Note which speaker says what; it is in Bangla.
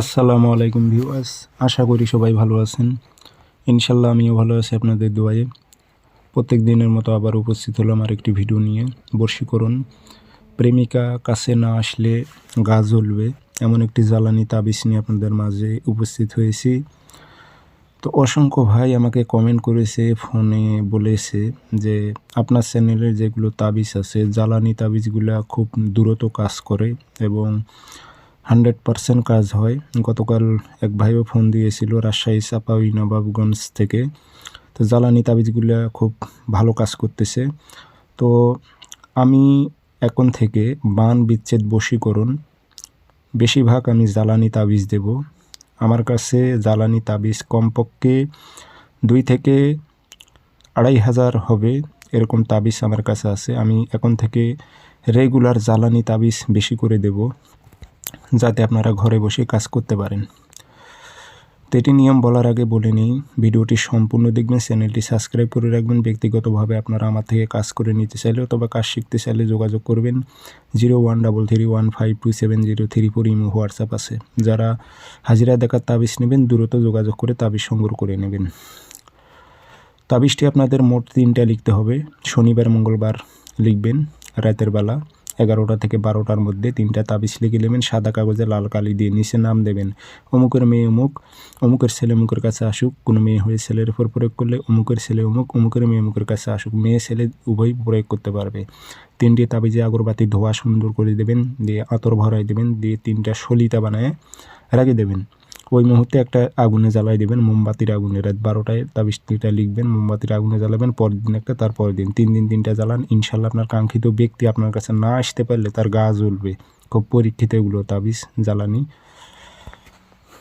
Speaker 1: আসসালামু আলাইকুম ভিউয়ার্স, আশা করি সবাই ভালো আছেন। ইনশাল্লাহ আমিও ভালো আছি আপনাদের দোয়ায়ে। প্রত্যেক দিনের মতো আবার উপস্থিত হলাম আর একটি ভিডিও নিয়ে। বর্ষীকরণ, প্রেমিকা কাছে না আসলে গা জ্বলবে, এমন একটি জ্বালানি তাবিজ নিয়ে আপনাদের মাঝে উপস্থিত হয়েছি। তো অসংখ্য ভাই আমাকে কমেন্ট করেছে ফোনে বলেছে যে, আপনার চ্যানেলের যেগুলো তাবিজ আছে, জ্বালানি তাবিজগুলো খুব দ্রুত কাজ করে এবং হান্ড্রেড পারসেন্ট কাজ হয়। গতকাল এক ভাইও ফোন দিয়েছিল রাজশাহী চাপাই নবাবগঞ্জ থেকে। তো জ্বালানি তাবিজগুলো খুব ভালো কাজ করতেছে। তো আমি এখন থেকে বান বিচ্ছেদ বশীকরণ, বেশিরভাগ আমি জ্বালানি তাবিজ দেব। আমার কাছে জ্বালানি তাবিজ কমপক্ষে দুই থেকে আড়াই হাজার হবে, এরকম তাবিজ আমার কাছে আছে। আমি এখন থেকে রেগুলার জ্বালানি তাবিজ বেশি করে দেব। যাতে আপনারা ঘরে বসে কাজ করতে পারেন। তো এটি নিয়ম বলার আগে বলে নিই, ভিডিওটি সম্পূর্ণ দেখবেন, চ্যানেলটি সাবস্ক্রাইব করে রাখবেন, ব্যক্তিগতভাবে আপনারা আমার থেকে কাজ করে নিতে চাইলে অথবা কাজ শিখতে চাইলে যোগাযোগ করবেন, zero one double three one five two seven zero three four imo, WhatsApp আছে। যারা হাজিরা দেখার তাবিজ নেবেন, দ্রুত যোগাযোগ করে তাবিজ সংগ্রহ করে নেবেন। তাবিজটি আপনাদের মোট তিনটা লিখতে হবে। শনিবার, মঙ্গলবার লিখবেন, রাতের বেলা। এগারোটা থেকে বারোটার মধ্যে তিনটা তাবিজ লিখে নেবেন, সাদা কাগজে লাল কালি দিয়ে নিচে নাম দেবেন। অমুকের মেয়ে অমুক, অমুকের ছেলে অমুকের কাছে আসুক, কোনো মেয়ে হয়ে ছেলের উপর প্রয়োগ করলে অমুকের ছেলে অমুক, অমুকের মেয়ে অমুকের কাছে আসুক, মেয়ে ছেলে উভয় প্রয়োগ করতে পারবে। তিনটি তাবিজে আগরবাতি, ধোয়া সুন্দর করে দেবেন, দিয়ে আতর ভরাই দেবেন, দিয়ে তিনটা সলিতা বানায় রেখে দেবেন। ওই মুহূর্তে একটা আগুনে জ্বালাই দেবেন, মোমবাতির আগুনে। রাত বারোটায় তাবিজটা লিখবেন, মোমবাতির আগুনে জ্বালাবেন, পরের দিন একটা, তারপরের দিন। তিন দিন তিনটা জ্বালান, ইনশাল্লাহ আপনার কাঙ্ক্ষিত ব্যক্তি আপনার কাছে না আসতে পারলে তার গা জ্বলবে। খুব পরীক্ষিত এগুলো তাবিজ, জ্বালানি।